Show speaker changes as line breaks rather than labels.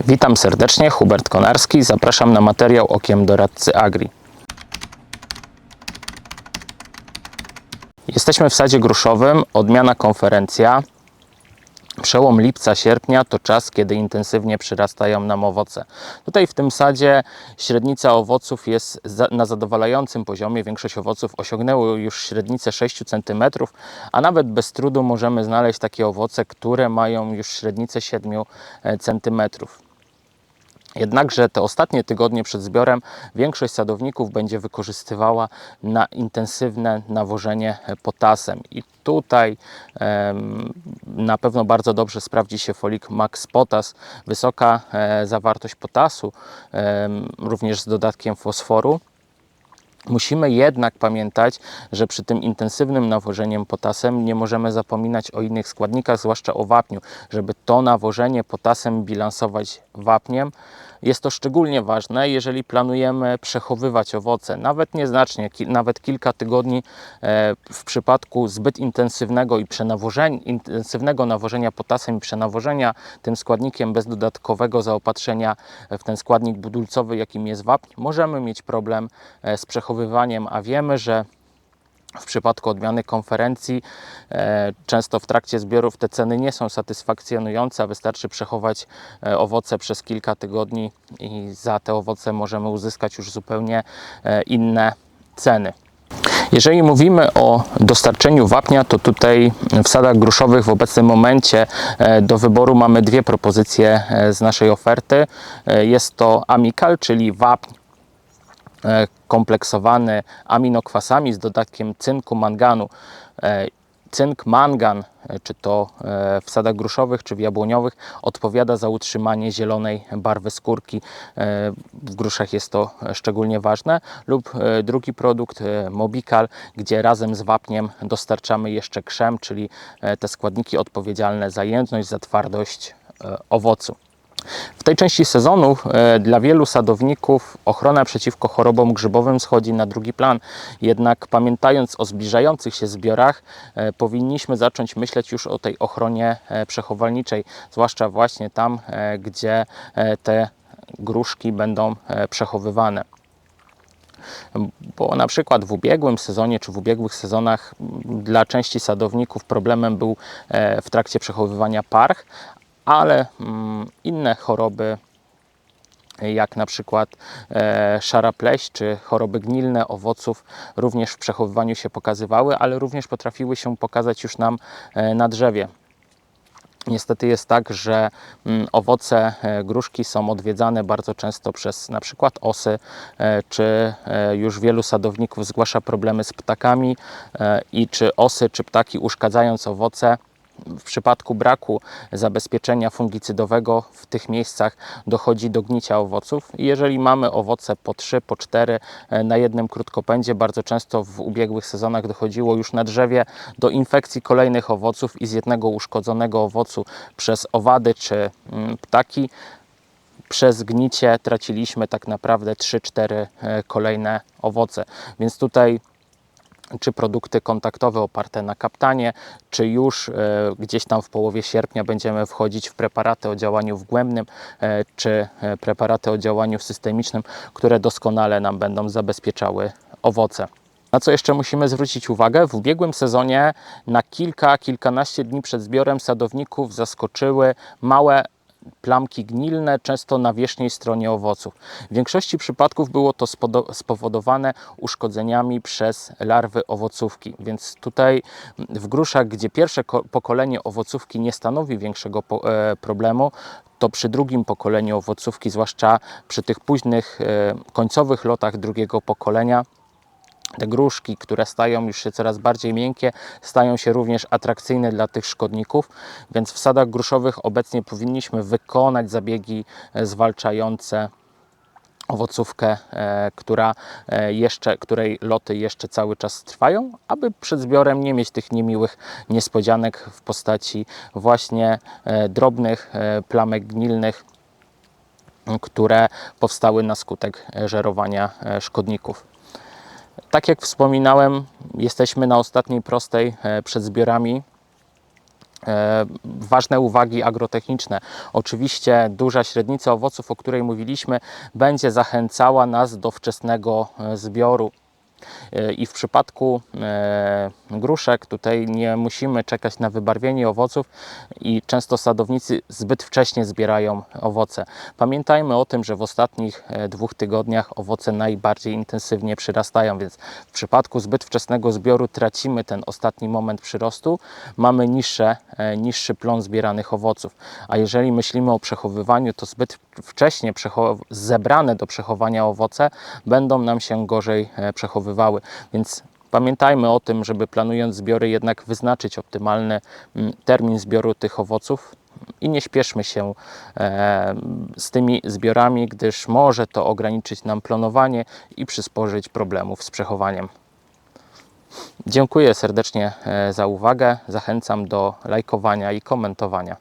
Witam serdecznie, Hubert Konarski. Zapraszam na materiał Okiem Doradcy Agri. Jesteśmy w sadzie gruszowym, odmiana konferencja. Przełom lipca-sierpnia to czas, kiedy intensywnie przyrastają nam owoce. Tutaj w tym sadzie średnica owoców jest na zadowalającym poziomie. Większość owoców osiągnęło już średnicę 6 cm, a nawet bez trudu możemy znaleźć takie owoce, które mają już średnicę 7 cm. Jednakże te ostatnie tygodnie przed zbiorem większość sadowników będzie wykorzystywała na intensywne nawożenie potasem. I tutaj em, na pewno bardzo dobrze sprawdzi się folik Max Potas. Wysoka e, zawartość potasu, em, również z dodatkiem fosforu. Musimy jednak pamiętać, że przy tym intensywnym nawożeniem potasem nie możemy zapominać o innych składnikach, zwłaszcza o wapniu. Żeby to nawożenie potasem bilansować wapniem, jest to szczególnie ważne, jeżeli planujemy przechowywać owoce, nawet nieznacznie, ki- nawet kilka tygodni e, w przypadku zbyt intensywnego i przenawożenia, intensywnego nawożenia potasem i przenawożenia tym składnikiem bez dodatkowego zaopatrzenia w ten składnik budulcowy, jakim jest wapń, możemy mieć problem e, z przechowywaniem, a wiemy, że w przypadku odmiany konferencji e, często w trakcie zbiorów te ceny nie są satysfakcjonujące, a wystarczy przechować e, owoce przez kilka tygodni i za te owoce możemy uzyskać już zupełnie e, inne ceny. Jeżeli mówimy o dostarczeniu wapnia, to tutaj w sadach gruszowych w obecnym momencie do wyboru mamy dwie propozycje z naszej oferty. Jest to Amical, czyli wapń kompleksowany aminokwasami z dodatkiem cynku, manganu. E, Cynk, mangan, e, czy to e, w sadach gruszowych, czy w jabłoniowych, odpowiada za utrzymanie zielonej barwy skórki. E, W gruszach jest to szczególnie ważne. Lub e, drugi produkt, e, Mobical, gdzie razem z wapniem dostarczamy jeszcze krzem, czyli e, te składniki odpowiedzialne za jędrność, za twardość e, owocu. W tej części sezonu e, dla wielu sadowników ochrona przeciwko chorobom grzybowym schodzi na drugi plan. Jednak pamiętając o zbliżających się zbiorach, e, powinniśmy zacząć myśleć już o tej ochronie e, przechowalniczej, zwłaszcza właśnie tam, gdzie te gruszki będą przechowywane bo na przykład w ubiegłym sezonie czy w ubiegłych sezonach dla części sadowników problemem był w trakcie przechowywania parch, ale mm, inne choroby jak na przykład e, szara pleść czy choroby gnilne owoców również w przechowywaniu się pokazywały, ale również potrafiły się pokazać już nam e, na drzewie. Niestety jest tak, że mm, owoce e, gruszki są odwiedzane bardzo często przez na przykład osy, czy już wielu sadowników zgłasza problemy z ptakami i czy osy, czy ptaki uszkadzając owoce w przypadku braku zabezpieczenia fungicydowego w tych miejscach dochodzi do gnicia owoców. I jeżeli mamy owoce po 3, po 4 e, na jednym krótkopędzie, bardzo często w ubiegłych sezonach dochodziło już na drzewie do infekcji kolejnych owoców i z jednego uszkodzonego owocu przez owady czy mm, ptaki przez gnicie traciliśmy tak naprawdę 3-4 e, kolejne owoce. Więc tutaj czy produkty kontaktowe oparte na kaptanie, czy już e, gdzieś tam w połowie sierpnia będziemy wchodzić w preparaty o działaniu wgłębnym, e, czy e, preparaty o działaniu systemicznym, które doskonale nam będą zabezpieczały owoce. Na co jeszcze musimy zwrócić uwagę? W ubiegłym sezonie na kilka, kilkanaście dni przed zbiorem sadowników zaskoczyły małe plamki gnilne, często na wierzchniej stronie owoców. W większości przypadków było to spowodowane uszkodzeniami przez larwy owocówki, więc tutaj w gruszach, gdzie pierwsze ko- pokolenie owocówki nie stanowi większego e, problemu, to przy drugim pokoleniu owocówki, zwłaszcza przy tych późnych e, końcowych lotach drugiego pokolenia, te gruszki, które stają już się coraz bardziej miękkie, stają się również atrakcyjne dla tych szkodników, więc w sadach gruszowych obecnie powinniśmy wykonać zabiegi e, zwalczające owocówkę, e, która e, jeszcze, której loty jeszcze cały czas trwają, aby przed zbiorem nie mieć tych niemiłych niespodzianek w postaci właśnie drobnych plamek gnilnych, które powstały na skutek żerowania szkodników. Tak jak wspominałem, jesteśmy na ostatniej prostej e, przed zbiorami. E, Ważne uwagi agrotechniczne. Oczywiście duża średnica owoców, o której mówiliśmy, będzie zachęcała nas do wczesnego e, zbioru. E, I w przypadku e, gruszek tutaj nie musimy czekać na wybarwienie owoców i często sadownicy zbyt wcześnie zbierają owoce. Pamiętajmy o tym, że w ostatnich e, dwóch tygodniach owoce najbardziej intensywnie przyrastają, więc w przypadku zbyt wczesnego zbioru tracimy ten ostatni moment przyrostu, mamy niższe, niższy plon zbieranych owoców. A jeżeli myślimy o przechowywaniu, to zbyt wcześnie przecho- zebrane do przechowania owoce będą nam się gorzej e, przechowywały. Więc pamiętajmy o tym, żeby planując zbiory jednak wyznaczyć optymalny mm, termin zbioru tych owoców i nie śpieszmy się e, z tymi zbiorami, gdyż może to ograniczyć nam planowanie i przysporzyć problemów z przechowaniem. Dziękuję serdecznie e, za uwagę. Zachęcam do lajkowania i komentowania.